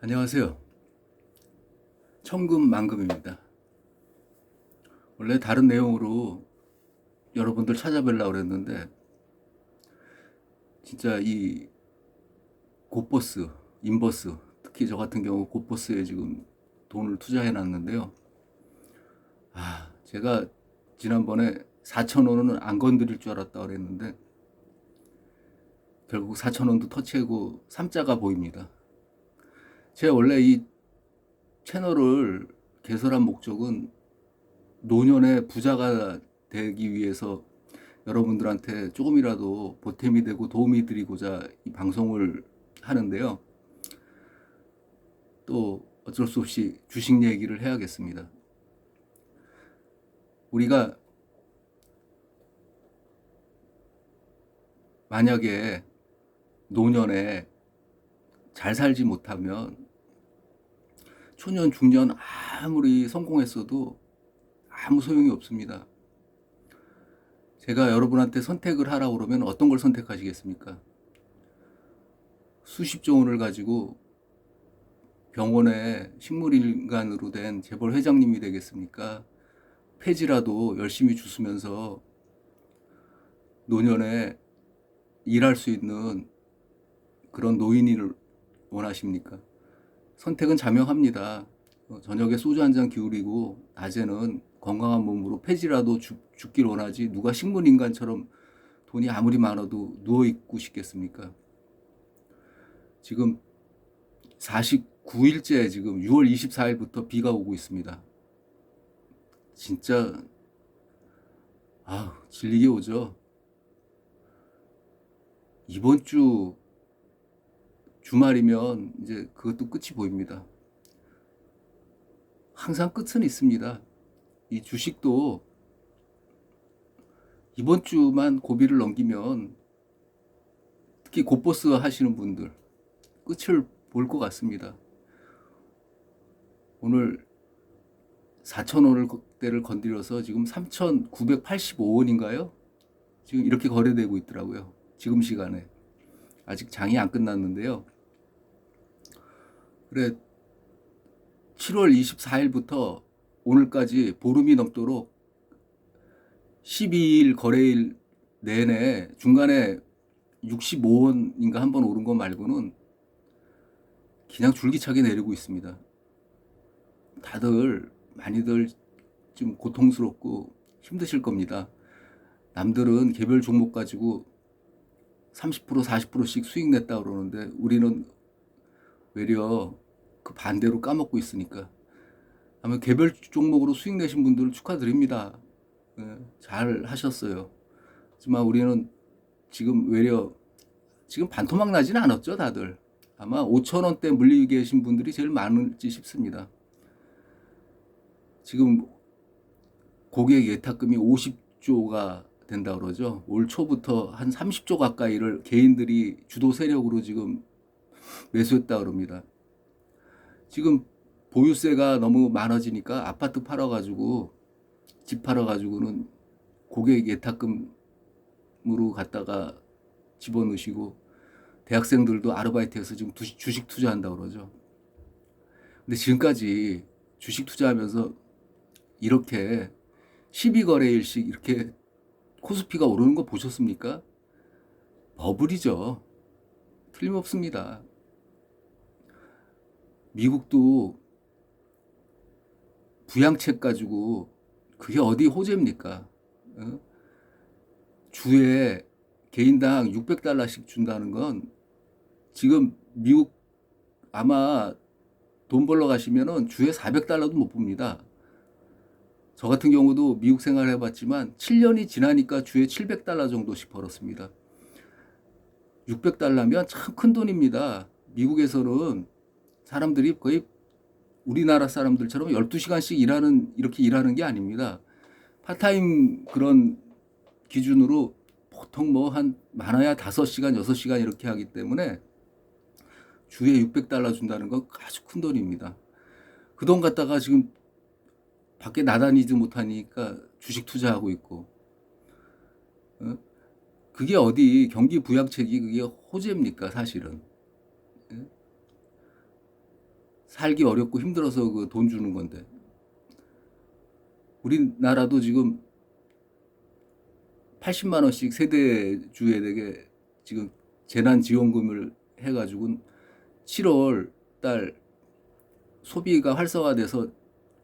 안녕하세요. 청금만금입니다. 원래 다른 내용으로 여러분들 찾아뵈려고 그랬는데 진짜 이 고버스, 인버스, 특히 저 같은 경우 고버스에 지금 돈을 투자해 놨는데요. 아, 제가 지난번에 4천 원은 안 건드릴 줄 알았다 그랬는데 결국 4천 원도 터치하고 삼자가 보입니다. 제가 원래 이 채널을 개설한 목적은 노년의 부자가 되기 위해서 여러분들한테 조금이라도 보탬이 되고 도움이 드리고자 이 방송을 하는데요. 또 어쩔 수 없이 주식 얘기를 해야겠습니다. 우리가 만약에 노년에 잘 살지 못하면 초년, 중년 아무리 성공했어도 아무 소용이 없습니다. 제가 여러분한테 선택을 하라고 그러면 어떤 걸 선택하시겠습니까? 수십조 원을 가지고 병원에 식물인간으로 된 재벌 회장님이 되겠습니까? 폐지라도 열심히 주스면서 노년에 일할 수 있는 그런 노인을 원하십니까? 선택은 자명합니다. 어, 저녁에 소주 한 잔 기울이고 낮에는 건강한 몸으로 폐지라도 죽, 죽길 원하지 누가 식물인간처럼 돈이 아무리 많아도 누워 있고 싶겠습니까? 지금 49일째 지금 6월 24일부터 비가 오고 있습니다. 진짜 아 질리게 오죠. 이번 주 주말이면 이제 그것도 끝이 보입니다. 항상 끝은 있습니다. 이 주식도 이번 주만 고비를 넘기면 특히 고버스 하시는 분들 끝을 볼 것 같습니다. 오늘 4,000원대를 건드려서 지금 3,985원인가요? 지금 이렇게 거래되고 있더라고요. 지금 시간에. 아직 장이 안 끝났는데요. 그래 7월 24일부터 오늘까지 보름이 넘도록 12일 거래일 내내 중간에 65원인가 한 번 오른 거 말고는 그냥 줄기차게 내리고 있습니다. 다들 많이들 좀 고통스럽고 힘드실 겁니다. 남들은 개별 종목 가지고 30% 40%씩 수익 냈다 그러는데 우리는 외려 그 반대로 까먹고 있으니까 아마 개별 종목으로 수익 내신 분들 축하드립니다. 예, 잘 하셨어요. 하지만 우리는 지금 외려 지금 반토막 나지는 않았죠, 다들. 아마 5천 원대 물리고 계신 분들이 제일 많을지 싶습니다. 지금 고객 예탁금이 50조가 된다 그러죠. 올 초부터 한 30조 가까이를 개인들이 주도 세력으로 지금 매수했다 그럽니다. 지금 보유세가 너무 많아지니까 아파트 팔아가지고 집 팔아가지고는 고객 예탁금으로 갖다가 집어넣으시고 대학생들도 아르바이트해서 지금 주식 투자한다 그러죠. 근데 지금까지 주식 투자하면서 이렇게 12거래일씩 이렇게 코스피가 오르는 거 보셨습니까? 버블이죠. 틀림없습니다. 미국도 부양책 가지고 그게 어디 호재입니까? 어? 주에 개인당 600달러씩 준다는 건 지금 미국 아마 돈 벌러 가시면은 주에 400달러도 못 봅니다. 저 같은 경우도 미국 생활을 해봤지만 7년이 지나니까 주에 700달러 정도씩 벌었습니다. 600달러면 참 큰 돈입니다. 미국에서는 사람들이 거의 우리나라 사람들처럼 12시간씩 일하는, 이렇게 일하는 게 아닙니다. 파타임 그런 기준으로 보통 뭐 한 많아야 5시간, 6시간 이렇게 하기 때문에 주에 600달러 준다는 건 아주 큰 돈입니다. 그 돈 갖다가 지금 밖에 나다니지 못하니까 주식 투자하고 있고, 어? 그게 어디 경기 부양책이 그게 호재입니까, 사실은. 예? 살기 어렵고 힘들어서 그 돈 주는 건데 우리나라도 지금 80만 원씩 세대주에게 지금 재난지원금을 해가지고 7월 달 소비가 활성화돼서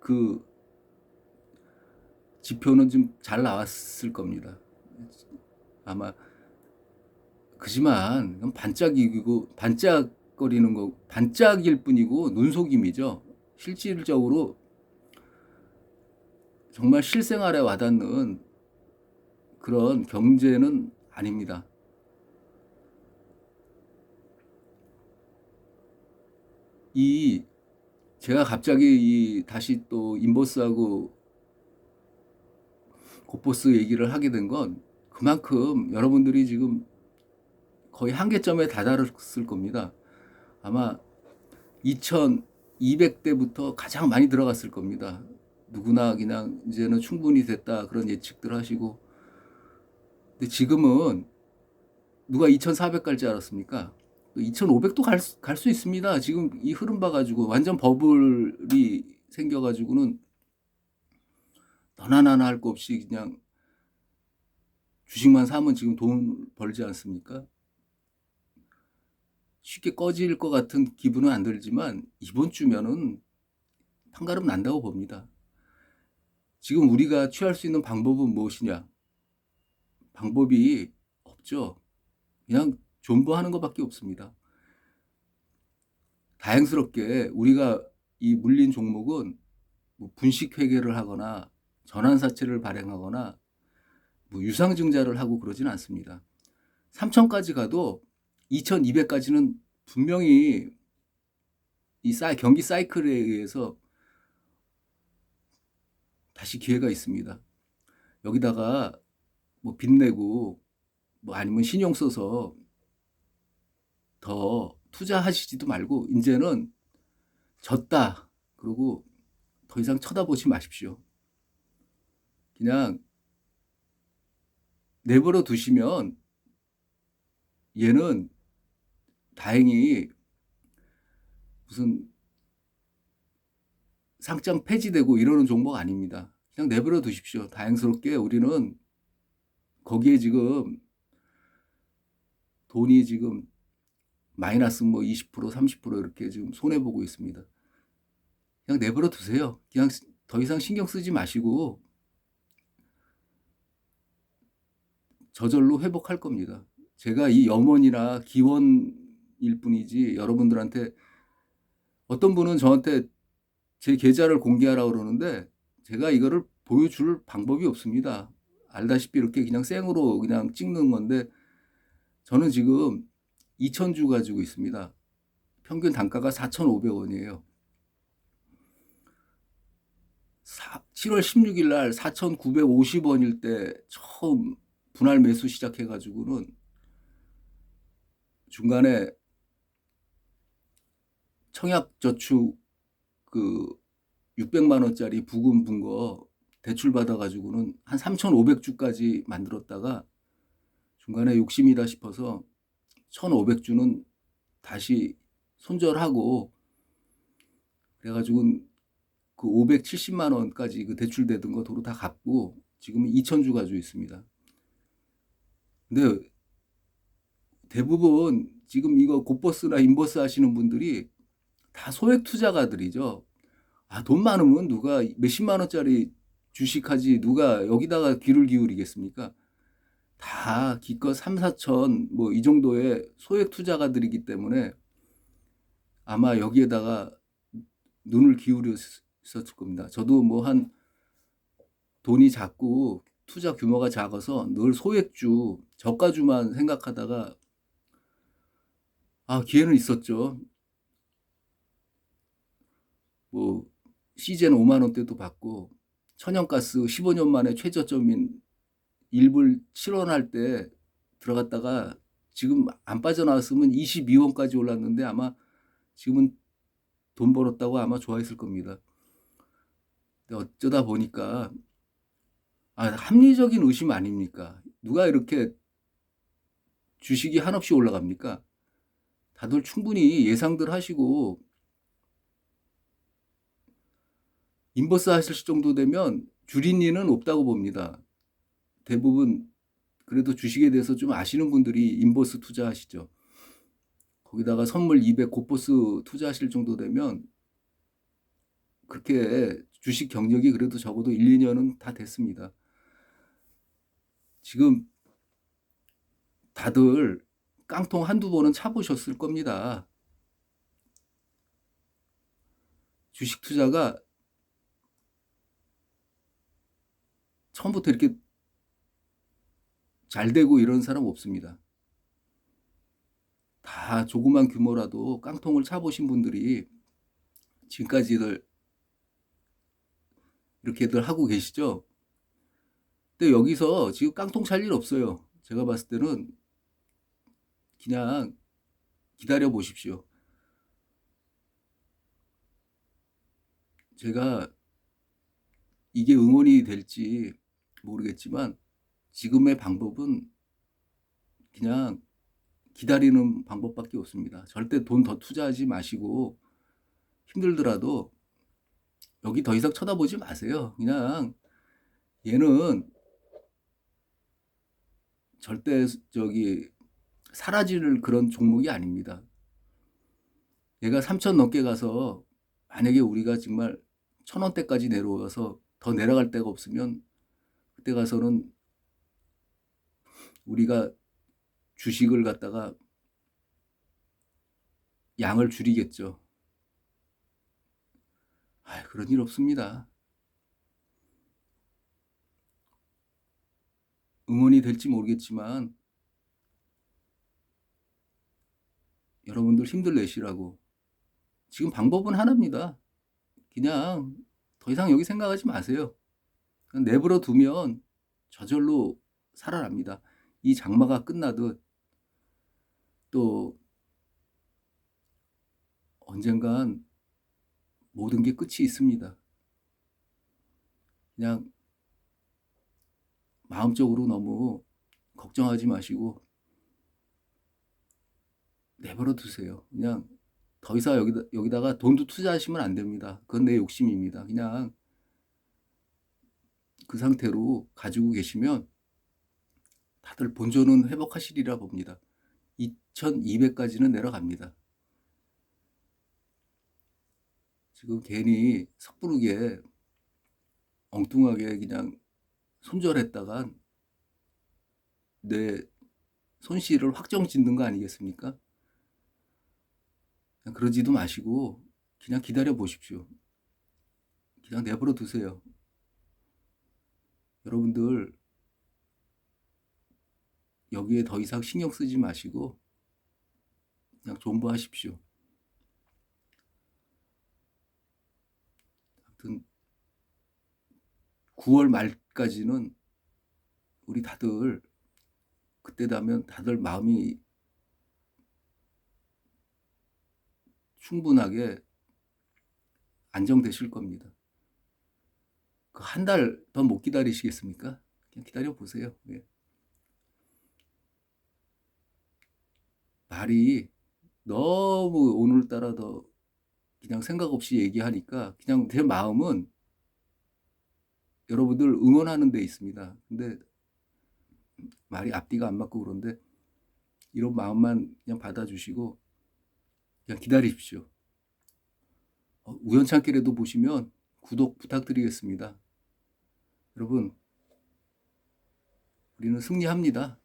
그 지표는 좀 잘 나왔을 겁니다. 아마 그지만 반짝이고 반짝 거리는 거 반짝일 뿐이고 눈속임이죠. 실질적으로 정말 실생활에 와닿는 그런 경제는 아닙니다. 이 제가 갑자기 이 다시 또 인버스하고 곧보스 얘기를 하게 된 건 그만큼 여러분들이 지금 거의 한계점에 다다랐을 겁니다. 아마 2200대부터 가장 많이 들어갔을 겁니다. 누구나 그냥 이제는 충분히 됐다 그런 예측들 하시고 근데 지금은 누가 2400 갈 줄 알았습니까? 2500도 갈수 있습니다. 지금 이 흐름 봐가지고 완전 버블이 생겨가지고는 너나 나나 할 거 없이 그냥 주식만 사면 지금 돈 벌지 않습니까? 쉽게 꺼질 것 같은 기분은 안 들지만 이번 주면은 판가름 난다고 봅니다. 지금 우리가 취할 수 있는 방법은 무엇이냐? 방법이 없죠. 그냥 존버하는 것밖에 없습니다. 다행스럽게 우리가 이 물린 종목은 뭐 분식 회계를 하거나 전환사채를 발행하거나 뭐 유상증자를 하고 그러진 않습니다. 3천까지 가도 2200까지는 분명히 이 사이, 경기 사이클에 의해서 다시 기회가 있습니다. 여기다가 뭐 빚내고 뭐 아니면 신용 써서 더 투자하시지도 말고 이제는 졌다. 그리고 더 이상 쳐다보지 마십시오. 그냥 내버려 두시면 얘는 다행히 무슨 상장 폐지되고 이러는 종목 아닙니다. 그냥 내버려 두십시오. 다행스럽게 우리는 거기에 지금 돈이 지금 마이너스 뭐 20% 30% 이렇게 지금 손해 보고 있습니다. 그냥 내버려 두세요. 그냥 더 이상 신경 쓰지 마시고 저절로 회복할 겁니다. 제가 이 염원이나 기원 일 뿐이지 여러분들한테 어떤 분은 저한테 제 계좌를 공개하라 그러는데 제가 이거를 보여줄 방법이 없습니다. 알다시피 이렇게 그냥 생으로 그냥 찍는 건데 저는 지금 2,000주 가지고 있습니다. 평균 단가가 4,500원이에요. 7월 16일 날 4,950원일 때 처음 분할 매수 시작해가지고는 중간에 청약저축 그 600만 원짜리 부금 분 거 대출 받아가지고는 한 3,500주까지 만들었다가 중간에 욕심이다 싶어서 1,500주는 다시 손절하고 그래가지고 그 570만 원까지 그 대출되던 거 도로 다 갚고 지금은 2,000주 가지고 있습니다. 근데 대부분 지금 이거 곧버스나 인버스 하시는 분들이 다 소액 투자가들이죠. 아, 돈 많으면 누가 몇십만 원짜리 주식하지 누가 여기다가 귀를 기울이겠습니까? 다 기껏 3, 4천 뭐 이 정도의 소액 투자가들이기 때문에 아마 여기에다가 눈을 기울였을 겁니다. 저도 뭐 한 돈이 작고 투자 규모가 작아서 늘 소액주, 저가주만 생각하다가 아, 기회는 있었죠. 뭐 시즌 5만 원대도 받고 천연가스 15년 만에 최저점인 1불 7원 할 때 들어갔다가 지금 안 빠져나왔으면 22원까지 올랐는데 아마 지금은 돈 벌었다고 아마 좋아했을 겁니다. 어쩌다 보니까 아, 합리적인 의심 아닙니까? 누가 이렇게 주식이 한없이 올라갑니까? 다들 충분히 예상들 하시고 인버스 하실 정도 되면 줄인 리는 없다고 봅니다. 대부분 그래도 주식에 대해서 좀 아시는 분들이 인버스 투자하시죠. 거기다가 선물 200 고포스 투자하실 정도 되면 그렇게 주식 경력이 그래도 적어도 1, 2년은 다 됐습니다. 지금 다들 깡통 한두 번은 차보셨을 겁니다. 주식 투자가 처음부터 이렇게 잘 되고 이런 사람 없습니다. 다 조그만 규모라도 깡통을 차보신 분들이 지금까지들 이렇게들 하고 계시죠? 근데 여기서 지금 깡통 찰 일 없어요. 제가 봤을 때는 그냥 기다려 보십시오. 제가 이게 응원이 될지 모르겠지만 지금의 방법은 그냥 기다리는 방법밖에 없습니다. 절대 돈 더 투자하지 마시고 힘들더라도 여기 더 이상 쳐다보지 마세요. 그냥 얘는 절대 저기 사라질 그런 종목이 아닙니다. 얘가 3천 넘게 가서 만약에 우리가 정말 천 원대까지 내려와서 더 내려갈 데가 없으면 그때 가서는 우리가 주식을 갖다가 양을 줄이겠죠. 아, 그런 일 없습니다. 응원이 될지 모르겠지만 여러분들 힘들 내시라고 지금 방법은 하나입니다. 그냥 더 이상 여기 생각하지 마세요. 내버려 두면 저절로 살아납니다. 이 장마가 끝나듯 또 언젠간 모든 게 끝이 있습니다. 그냥 마음적으로 너무 걱정하지 마시고 내버려 두세요. 그냥 더 이상 여기다, 여기다가 돈도 투자하시면 안 됩니다. 그건 내 욕심입니다. 그냥 그 상태로 가지고 계시면 다들 본전은 회복하시리라 봅니다. 2200까지는 내려갑니다. 지금 괜히 섣부르게 엉뚱하게 그냥 손절했다가 내 손실을 확정 짓는 거 아니겠습니까? 그러지도 마시고 그냥 기다려 보십시오. 그냥 내버려 두세요. 여러분들 여기에 더 이상 신경 쓰지 마시고 그냥 존버하십시오. 아무튼 9월 말까지는 우리 다들 그때 되면 다들 마음이 충분하게 안정되실 겁니다. 그한달더못 기다리시겠습니까? 그냥 기다려 보세요. 예. 말이 너무 오늘따라 더 그냥 생각 없이 얘기하니까 그냥 제 마음은 여러분들 응원하는 데 있습니다. 근데 말이 앞뒤가 안 맞고 그런데 이런 마음만 그냥 받아주시고 그냥 기다리십시오. 어, 우연찮게라도 보시면 구독 부탁드리겠습니다. 여러분, 우리는 승리합니다.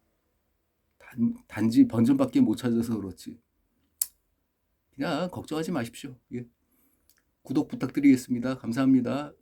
단, 단지 번전밖에 못 찾아서 그렇지. 그냥 걱정하지 마십시오. 예. 구독 부탁드리겠습니다. 감사합니다.